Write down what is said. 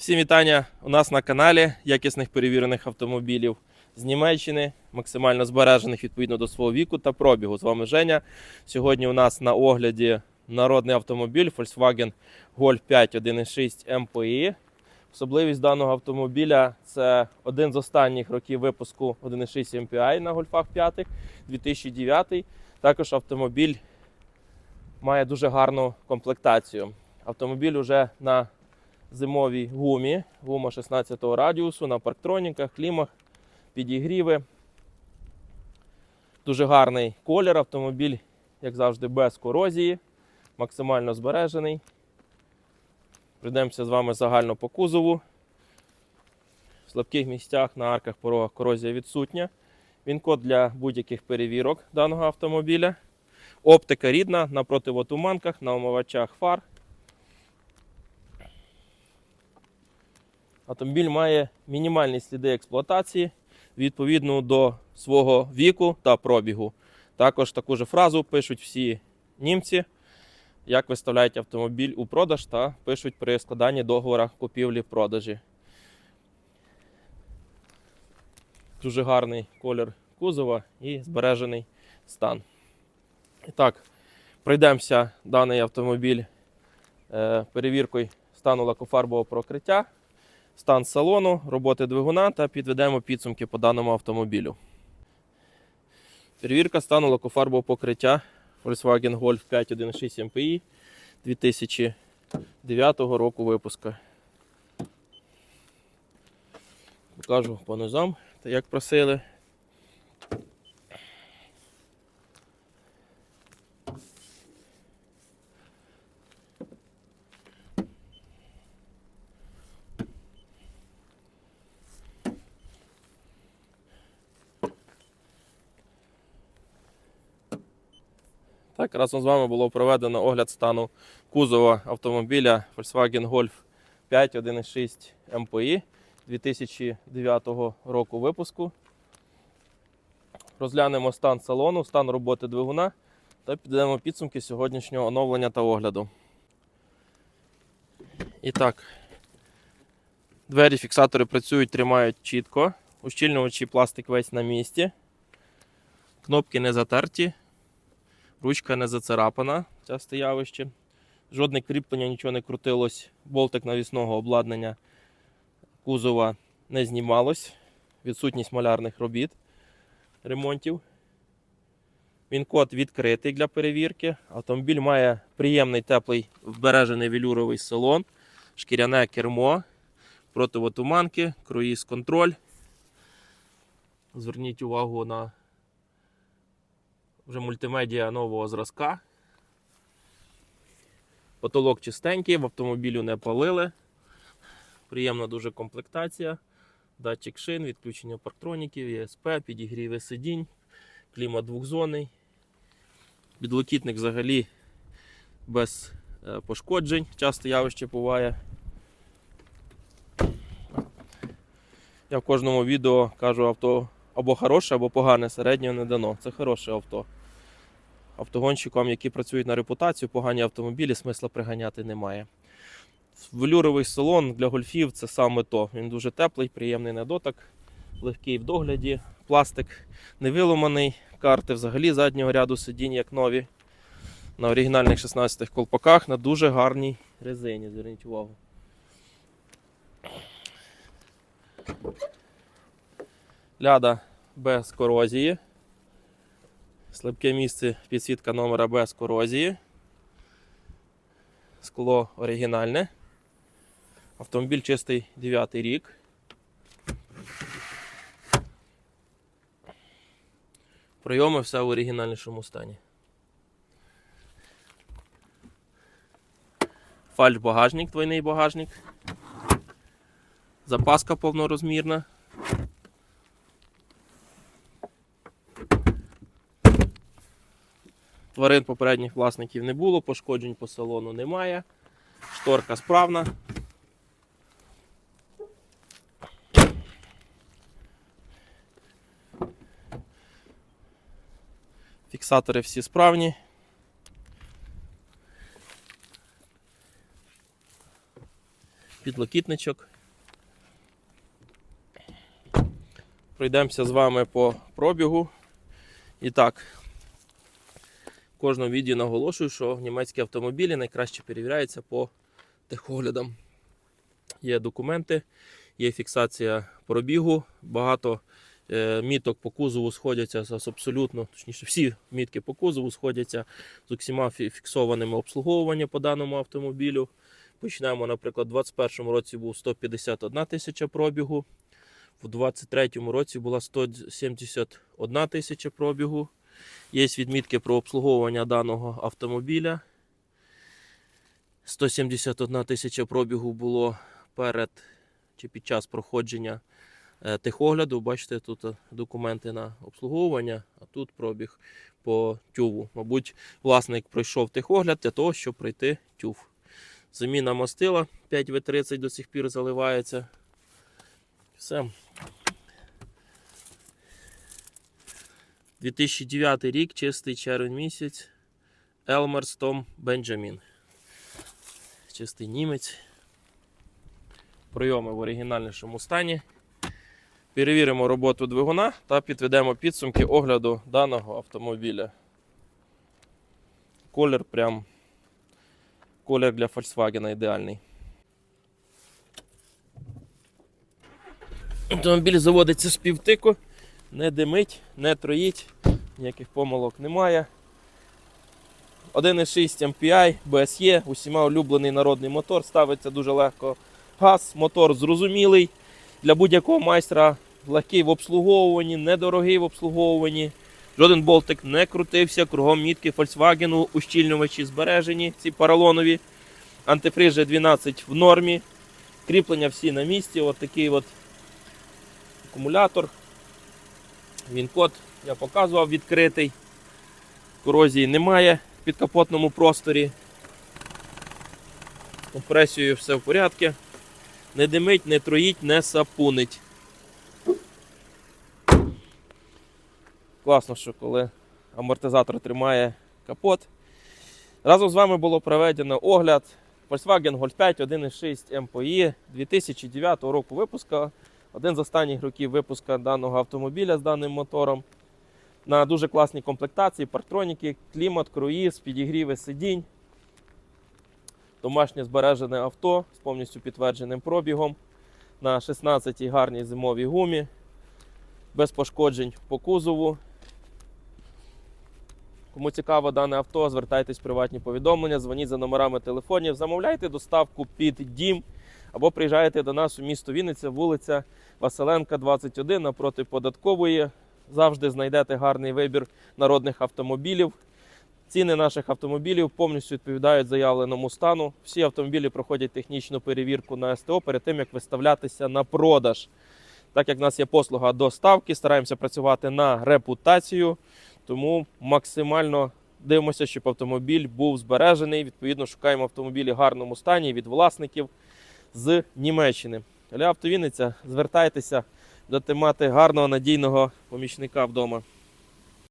Всім вітання у нас на каналі якісних перевірених автомобілів з Німеччини, максимально збережених відповідно до свого віку та пробігу. З вами Женя. Сьогодні у нас на огляді народний автомобіль Volkswagen Golf 5 1.6 MPI. Особливість даного автомобіля це один з останніх років випуску 1.6 MPI на Golf 5 2009. Також автомобіль має дуже гарну комплектацію. Автомобіль уже на зимовій гумі, гума 16 радіусу на парктроніках, клімах, підігріви. Дуже гарний колір. Автомобіль, як завжди, без корозії, максимально збережений. Прийдемося з вами загально по кузову. В слабких місцях на арках порогах корозія відсутня. Він код для будь-яких перевірок даного автомобіля. Оптика рідна на противотуманках, на омивачах фар. Автомобіль має мінімальні сліди експлуатації відповідно до свого віку та пробігу. Також таку ж фразу пишуть всі німці, як виставляють автомобіль у продаж та пишуть при складанні договору купівлі-продажі. Дуже гарний колір кузова і збережений стан. І так, пройдемося даний автомобіль е, перевіркою стану лакофарбового покриття стан салону, роботи двигуна та підведемо підсумки по даному автомобілю. Перевірка стану лакофарбового покриття Volkswagen Golf 516 MPI 2009 року випуска. Покажу по низам, та як просили. Так, разом з вами було проведено огляд стану кузова автомобіля Volkswagen Golf 5 1.6 MPI 2009 року випуску. Розглянемо стан салону, стан роботи двигуна та підемо підсумки сьогоднішнього оновлення та огляду. І так, двері фіксатори працюють, тримають чітко. Ущільнювачі пластик весь на місці. Кнопки не затерті. Ручка не зацарапана, часте явище. Жодне кріплення, нічого не крутилось. Болтик навісного обладнання кузова не знімалось. Відсутність малярних робіт, ремонтів. Він код відкритий для перевірки. Автомобіль має приємний теплий вбережений велюровий салон, шкіряне кермо, противотуманки, круїз контроль. Зверніть увагу на вже мультимедіа нового зразка. Потолок чистенький, в автомобілю не палили. Приємна дуже комплектація. Датчик шин, відключення парктроніків, ЄСП, підігріви сидінь, клімат двохзонний. Підлокітник взагалі без е, пошкоджень, часто явище буває. Я в кожному відео кажу авто або хороше, або погане, середнього не дано. Це хороше авто. Автогонщикам, які працюють на репутацію, погані автомобілі, смисла приганяти немає. Велюровий салон для гольфів це саме то. Він дуже теплий, приємний на дотик, легкий в догляді, пластик не виломаний, карти взагалі заднього ряду сидінь, як нові. На оригінальних 16 колпаках на дуже гарній резині. Зверніть увагу. Ляда без корозії. Слабке місце підсвітка номера без корозії. Скло оригінальне. Автомобіль чистий 9 рік. Прийоми все в оригінальнішому стані. Фальш багажник, двойний багажник. Запаска повнорозмірна. Тварин попередніх власників не було, пошкоджень по салону немає. Шторка справна. Фіксатори всі справні. підлокітничок. Пройдемося з вами по пробігу. І так, в кожному відео наголошую, що німецькі автомобілі найкраще перевіряються по техоглядам. Є документи, є фіксація пробігу. Багато е, міток по кузову сходяться з абсолютно, точніше, всі мітки по кузову сходяться з усіма фіксованими обслуговування по даному автомобілю. Почнемо, наприклад, у 2021 році був 151 тисяча пробігу, в 2023 році була 171 тисяча пробігу. Є відмітки про обслуговування даного автомобіля. 171 тисяча пробігу було перед чи під час проходження е, техогляду. Бачите, тут е, документи на обслуговування, а тут пробіг по тюву. Мабуть, власник пройшов техогляд для того, щоб пройти тюв. Заміна мастила 5В30 до сих пір заливається. Все. 2009 рік, чистий червень місяць. Елмерс Том Бенджамін. Чистий німець. Прийоми в оригінальнішому стані. Перевіримо роботу двигуна та підведемо підсумки огляду даного автомобіля. Колір прям колір для Volkswagen ідеальний. Автомобіль заводиться з півтику, не димить, не троїть, ніяких помилок немає. 1,6 MPI, BSE, усіма улюблений народний мотор, ставиться дуже легко. Газ, мотор зрозумілий. Для будь-якого майстра легкий в обслуговуванні, недорогий в обслуговуванні. Жоден болтик не крутився, кругом мітки Volkswagen, ущільнювачі збережені, ці поролонові. Антифриз G12 в нормі. Кріплення всі на місці. От такий от акумулятор. Він код я показував відкритий. Корозії немає в підкапотному просторі. Компресією все в порядку. Не димить, не троїть, не сапунить. Класно, що коли амортизатор тримає капот. Разом з вами було проведено огляд Volkswagen Golf 5 1.6 MPI 2009 року випуска. Один з останніх років випуска даного автомобіля з даним мотором. На дуже класній комплектації, парктроніки, клімат, круїз, підігріви сидінь. Домашнє збережене авто з повністю підтвердженим пробігом на 16-й гарній зимовій гумі, без пошкоджень по кузову. Кому цікаво дане авто, звертайтесь в приватні повідомлення, дзвоніть за номерами телефонів, замовляйте доставку під дім або приїжджайте до нас у місто Вінниця, вулиця Василенка, 21 напроти податкової. Завжди знайдете гарний вибір народних автомобілів. Ціни наших автомобілів повністю відповідають заявленому стану. Всі автомобілі проходять технічну перевірку на СТО перед тим, як виставлятися на продаж. Так як в нас є послуга доставки, стараємося працювати на репутацію, тому максимально дивимося, щоб автомобіль був збережений. Відповідно, шукаємо автомобілі в гарному стані від власників з Німеччини. Для Автовінниця, звертайтеся, будете мати гарного надійного помічника вдома.